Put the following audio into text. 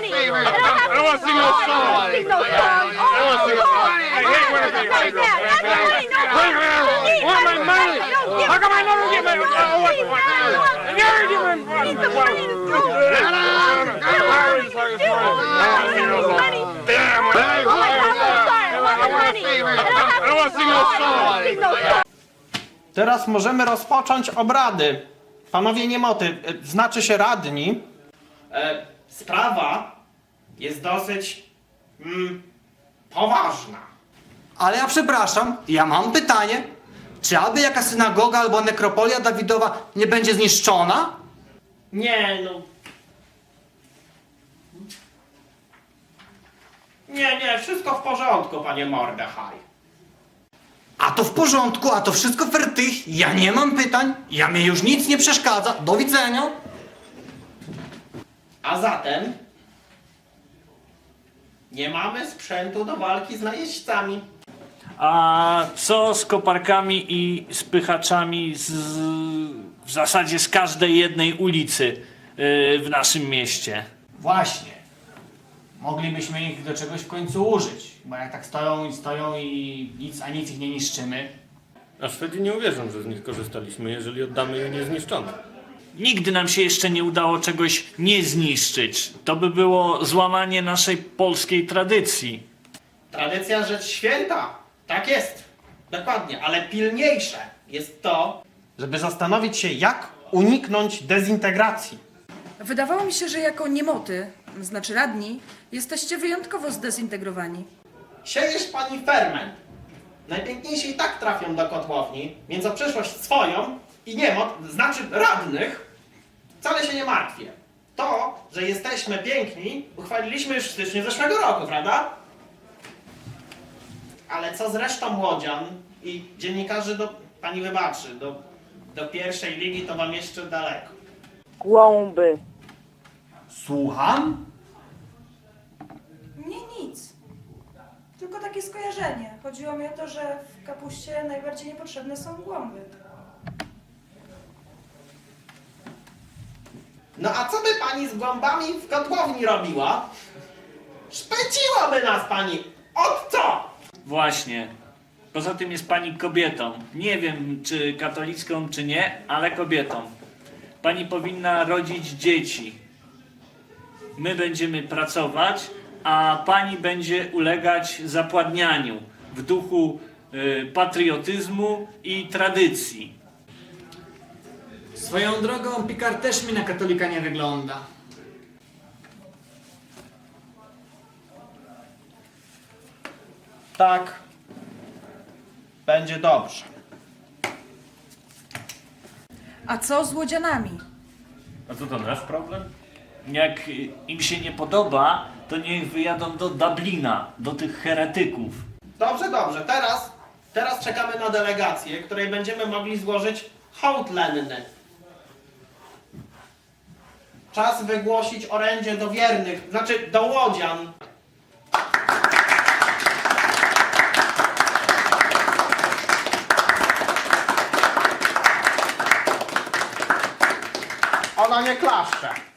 I I want to sing no I song. don't no. I want to sing a song. My money. No, my? How come I never get my I never get my money. Need the money to. Damn. Oh my God, I'm sorry. I want the money. I I want to sing no song. no. Teraz możemy rozpocząć obrady. Panowie Niemoty, znaczy się radni. E, sprawa jest dosyć mm, poważna. Ale ja przepraszam, ja mam pytanie. Czy aby jaka synagoga albo nekropolia Dawidowa nie będzie zniszczona? Nie, no. Nie, nie, wszystko w porządku, panie Mordechaj. A to w porządku, a to wszystko fertych. Ja nie mam pytań, ja mnie już nic nie przeszkadza. Do widzenia. A zatem nie mamy sprzętu do walki z najeźdźcami. A co z koparkami i spychaczami z, w zasadzie z każdej jednej ulicy yy, w naszym mieście? Właśnie. Moglibyśmy ich do czegoś w końcu użyć. Bo jak tak stoją i stoją i nic, a nic ich nie niszczymy. A Szwedzi nie uwierzą, że z nich korzystaliśmy, jeżeli oddamy je niezniszczone. Nigdy nam się jeszcze nie udało czegoś nie zniszczyć. To by było złamanie naszej polskiej tradycji. Tradycja rzecz święta. Tak jest. Dokładnie, ale pilniejsze jest to, żeby zastanowić się, jak uniknąć dezintegracji. Wydawało mi się, że jako niemoty, znaczy radni, jesteście wyjątkowo zdezintegrowani. Siejesz pani ferment. Najpiękniejsi i tak trafią do kotłowni, więc o przyszłość swoją i niemot, znaczy radnych, wcale się nie martwię. To, że jesteśmy piękni, uchwaliliśmy już w styczniu zeszłego roku, prawda? Ale co z resztą łodzian i dziennikarzy do, pani wybaczy, do, do pierwszej ligi to wam jeszcze daleko. Głąby. Słucham? Nie, nic. Tylko takie skojarzenie. Chodziło mi o to, że w kapuście najbardziej niepotrzebne są głąby. No a co by pani z głąbami w kotłowni robiła? Szpeciłaby nas pani! Od co? Właśnie. Poza tym jest pani kobietą. Nie wiem, czy katolicką, czy nie, ale kobietą. Pani powinna rodzić dzieci. My będziemy pracować, a pani będzie ulegać zapładnianiu w duchu y, patriotyzmu i tradycji. Swoją drogą, Picard też mi na katolika nie wygląda. Tak. Będzie dobrze. A co z łodzianami? A co to nasz problem? Jak im się nie podoba, to niech wyjadą do Dublina, do tych heretyków. Dobrze, dobrze. Teraz, teraz czekamy na delegację, której będziemy mogli złożyć hołd lenny. Czas wygłosić orędzie do wiernych, znaczy do łodzian. Ona nie klaszcze.